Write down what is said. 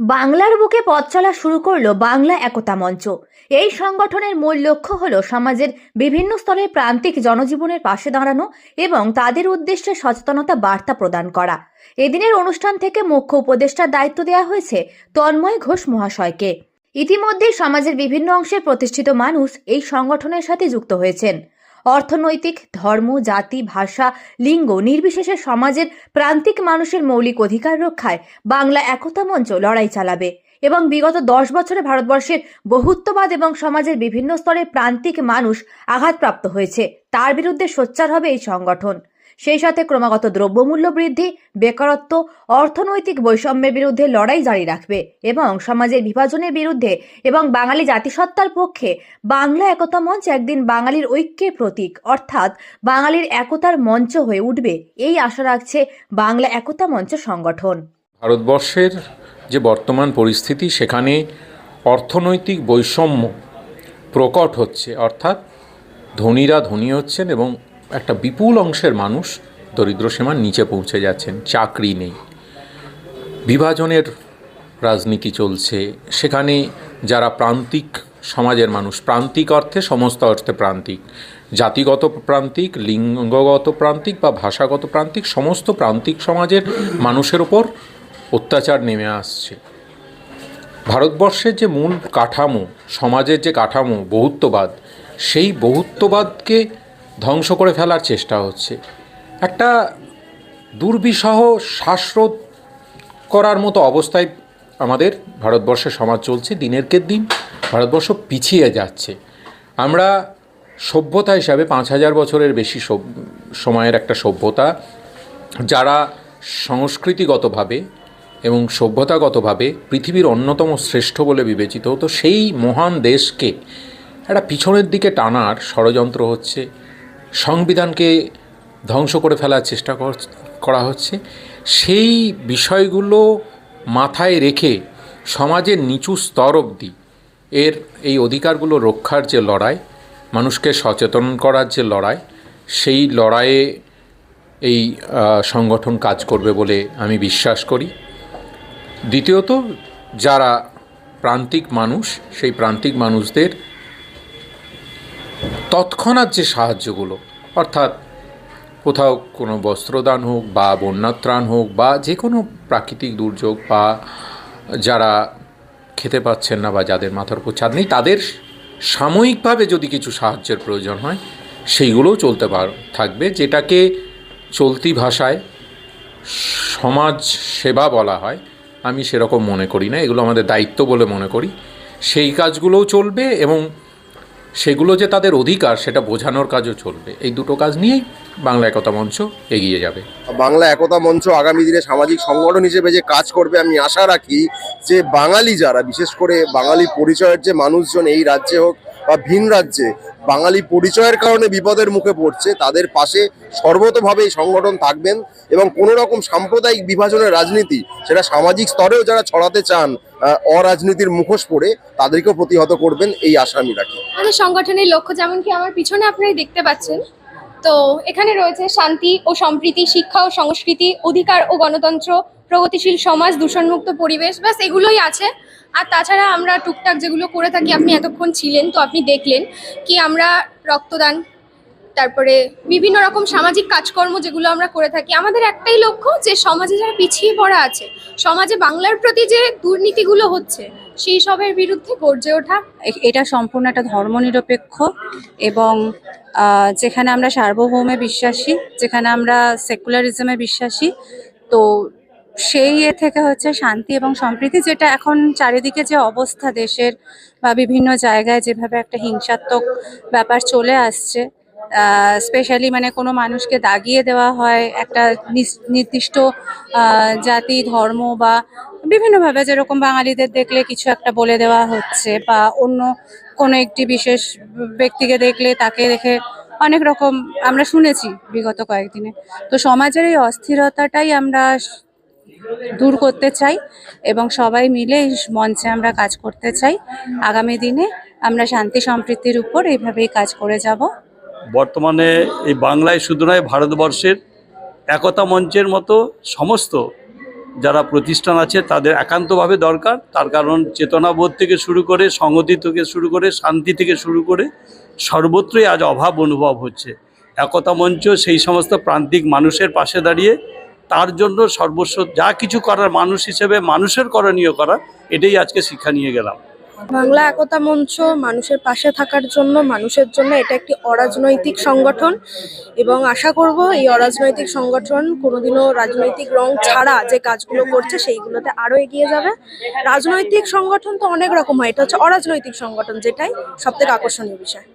বাংলার বুকে পথ চলা শুরু করল বাংলা একতা মঞ্চ। এই সংগঠনের মূল লক্ষ্য হল সমাজের বিভিন্ন স্তরের প্রান্তিক জনজীবনের পাশে দাঁড়ানো এবং তাদের উদ্দেশ্যে সচেতনতা বার্তা প্রদান করা। এদিনের অনুষ্ঠান থেকে মুখ্য উপদেষ্টার দায়িত্ব দেওয়া হয়েছে তন্ময় ঘোষ মহাশয়কে। ইতিমধ্যেই সমাজের বিভিন্ন অংশের প্রতিষ্ঠিত মানুষ এই সংগঠনের সাথে যুক্ত হয়েছেন। অর্থনৈতিক, ধর্ম, জাতি, ভাষা, লিঙ্গ, নির্বিশেষে সমাজের প্রান্তিক মানুষের মৌলিক অধিকার রক্ষায় বাংলা একতা মঞ্চ লড়াই চালাবে। এবং বিগত দশ বছরে ভারতবর্ষের বহুত্ববাদ এবং সমাজের বিভিন্ন স্তরে প্রান্তিক মানুষ আঘাতপ্রাপ্ত হয়েছে। তার বিরুদ্ধে সোচ্চার হবে এই সংগঠন। সেই সাথে ক্রমাগত দ্রব্যমূল্য বৃদ্ধি, বেকারত্ব, অর্থনৈতিক বৈষম্যের বিরুদ্ধে লড়াই জারি রাখবে এবং সমাজের বিভাজনের বিরুদ্ধে এবং বাঙালি জাতিসত্তার পক্ষে বাংলা একতা মঞ্চ একদিন বাঙালির ঐক্যের প্রতীক, অর্থাৎ বাঙালির একতার মঞ্চ হয়ে উঠবে। এই আশা রাখছে বাংলা একতা মঞ্চ সংগঠন। ভারতবর্ষের যে বর্তমান পরিস্থিতি, সেখানে অর্থনৈতিক বৈষম্য প্রকট হচ্ছে, অর্থাৎ ধনীরা ধনী হচ্ছেন এবং একটা বিপুল অংশের মানুষ দরিদ্র সীমার নিচে পৌঁছে যাচ্ছেন, চাকরি নেই। বিভাজনের রাজনীতি চলছে। সেখানে যারা প্রান্তিক সমাজের মানুষ, প্রান্তিক অর্থে সমস্ত অর্থে প্রান্তিক, জাতিগত প্রান্তিক, লিঙ্গগত প্রান্তিক বা ভাষাগত প্রান্তিক, সমস্ত প্রান্তিক সমাজের মানুষের ওপর অত্যাচার নেমে আসছে। ভারতবর্ষের যে মূল কাঠামো, সমাজের যে কাঠামো, বহুত্ববাদ, সেই বহুত্ববাদকে ধ্বংস করে ফেলার চেষ্টা হচ্ছে। একটা দুর্বিষহ শ্বাসরোধ করার মতো অবস্থায় আমাদের ভারতবর্ষের সমাজ চলছে দিনের কে দিন। ভারতবর্ষ পিছিয়ে যাচ্ছে। আমরা সভ্যতা হিসাবে পাঁচ হাজার বছরের বেশি সময়ের একটা সভ্যতা, যারা সংস্কৃতিগতভাবে এবং সভ্যতাগতভাবে পৃথিবীর অন্যতম শ্রেষ্ঠ বলে বিবেচিত হতো সেই মহান দেশকে একটা পিছনের দিকে টানার ষড়যন্ত্র হচ্ছে। সংবিধানকে ধ্বংস করে ফেলার চেষ্টা কর- হচ্ছে। সেই বিষয়গুলো মাথায় রেখে সমাজের নিচু স্তর অবধি এর এই অধিকারগুলো রক্ষার যে লড়াই, মানুষকে সচেতন করার যে লড়াই, সেই লড়াইয়ে এই সংগঠন কাজ করবে বলে আমি বিশ্বাস করি। দ্বিতীয়ত, যারা প্রান্তিক মানুষ, সেই প্রান্তিক মানুষদের তৎক্ষণাৎ যে সাহায্যগুলো, অর্থাৎ কোথাও কোনো বস্ত্রদান হোক বা বন্যাত্রাণ হোক বা যে কোনো প্রাকৃতিক দুর্যোগ বা যারা খেতে পাচ্ছেন না বা যাদের মাথার উপর ছাদ নেই, তাদের সাময়িকভাবে যদি কিছু সাহায্যের প্রয়োজন হয়, সেইগুলোও চলতে পার, থাকবে। যেটাকে চলতি ভাষায় সমাজ সেবা বলা হয়, আমি সেরকম মনে করি না, এগুলো আমাদের দায়িত্ব বলে মনে করি। সেই কাজগুলোও চলবে এবং সেগুলো যে তাদের অধিকার, সেটা বোঝানোর কাজও চলবে। এই দুটো কাজ নিয়েই বাংলা একতা মঞ্চ এগিয়ে যাবে। বাংলা একতা মঞ্চ আগামী দিনে সামাজিক সংগঠন হিসেবে যে কাজ করবে, আমি আশা রাখি যে বাঙালি যারা, বিশেষ করে বাঙালি পরিচয়ের যে মানুষজন এই রাজ্যে হোক বা ভিন রাজ্যে, বাঙালি পরিচয়ের কারণে বিপদের মুখে পড়ছে, তাদের পাশে সর্বতভাবে এই সংগঠন থাকবেন এবং কোনো রকম সাম্প্রদায়িক বিভাজনের রাজনীতি, সেটা সামাজিক স্তরেও যারা ছড়াতে চান অরাজনীতির মুখোশ পড়ে তাদেরকেও প্রতিহত করবেন এই আশা আমি রাখি আমাদের সংগঠনের লক্ষ্য যেমন কি আমার পিছনে আপনারা দেখতে পাচ্ছেন, তো এখানে রয়েছে শান্তি ও সম্প্রীতি, শিক্ষা ও সংস্কৃতি, অধিকার ও গণতন্ত্র, প্রগতিশীল সমাজ, দূষণমুক্ত পরিবেশ, ব্যাস এগুলোই আছে। আর তাছাড়া আমরা টুকটাক যেগুলো করে থাকি, আপনি এতক্ষণ ছিলেন, তো আপনি দেখলেন কি আমরা রক্তদান তারপরে বিভিন্ন রকম সামাজিক কাজকর্ম যেগুলো আমরা করে থাকি, আমাদের একটাই লক্ষ্য যে সমাজে যারা পিছিয়ে পড়া আছে, সমাজে বাংলার প্রতি যে দুর্নীতিগুলো হচ্ছে, সেই সবের বিরুদ্ধে গর্জে ওঠা। এটা সম্পূর্ণ একটা ধর্মনিরপেক্ষ এবং যেখানে আমরা সার্বভৌমে বিশ্বাসী, যেখানে আমরা সেকুলারিজমে বিশ্বাসী, তো সেই এ থেকে হচ্ছে শান্তি এবং সম্প্রীতি যেটা এখন চারিদিকে যে অবস্থা দেশের বা বিভিন্ন জায়গায় যেভাবে একটা হিংসাত্মক ব্যাপার চলে আসছে স্পেশালি মানে কোনো মানুষকে দাগিয়ে দেওয়া হয়, একটা নির্দিষ্ট জাতি, ধর্ম বা বিভিন্নভাবে যেরকম বাঙালিদের দেখলে কিছু একটা বলে দেওয়া হচ্ছে বা অন্য কোনো একটি বিশেষ ব্যক্তিকে দেখলে তাকে দেখে অনেক রকম আমরা শুনেছি বিগত কয়েকদিনে। তো সমাজের এই অস্থিরতাটাই আমরা দূর করতে চাই এবং সবাই মিলে এই মঞ্চে আমরা কাজ করতে চাই। আগামী দিনে আমরা শান্তি সম্প্রীতির উপর এইভাবেই কাজ করে যাব। বর্তমানে এই বাংলায় শুধু নয়, ভারতবর্ষের একতা মঞ্চের মতো সমস্ত যারা প্রতিষ্ঠান আছে, তাদের একান্তভাবে দরকার। তার কারণ চেতনাবোধ থেকে শুরু করে, সংহতি থেকে শুরু করে, শান্তি থেকে শুরু করে, সর্বত্রই আজ অভাব অনুভব হচ্ছে। একতা মঞ্চ সেই সমস্ত প্রান্তিক মানুষের পাশে দাঁড়িয়ে, তার জন্য সর্বস্ব, যা কিছু করার মানুষ হিসেবে মানুষের করণীয় করা, এটাই আজকে শিক্ষা নিয়ে গেলাম। বাংলা একতা মঞ্চ মানুষের পাশে থাকার জন্য, মানুষের জন্য এটা একটি অরাজনৈতিক সংগঠন এবং আশা করব এই অরাজনৈতিক সংগঠন কোনোদিনও রাজনৈতিক রং ছাড়া যে কাজগুলো করছে সেইগুলোতে আরও এগিয়ে যাবে। রাজনৈতিক সংগঠন তো অনেক রকম হয়, এটা হচ্ছে অরাজনৈতিক সংগঠন যেটাই সবথেকে আকর্ষণীয় বিষয়।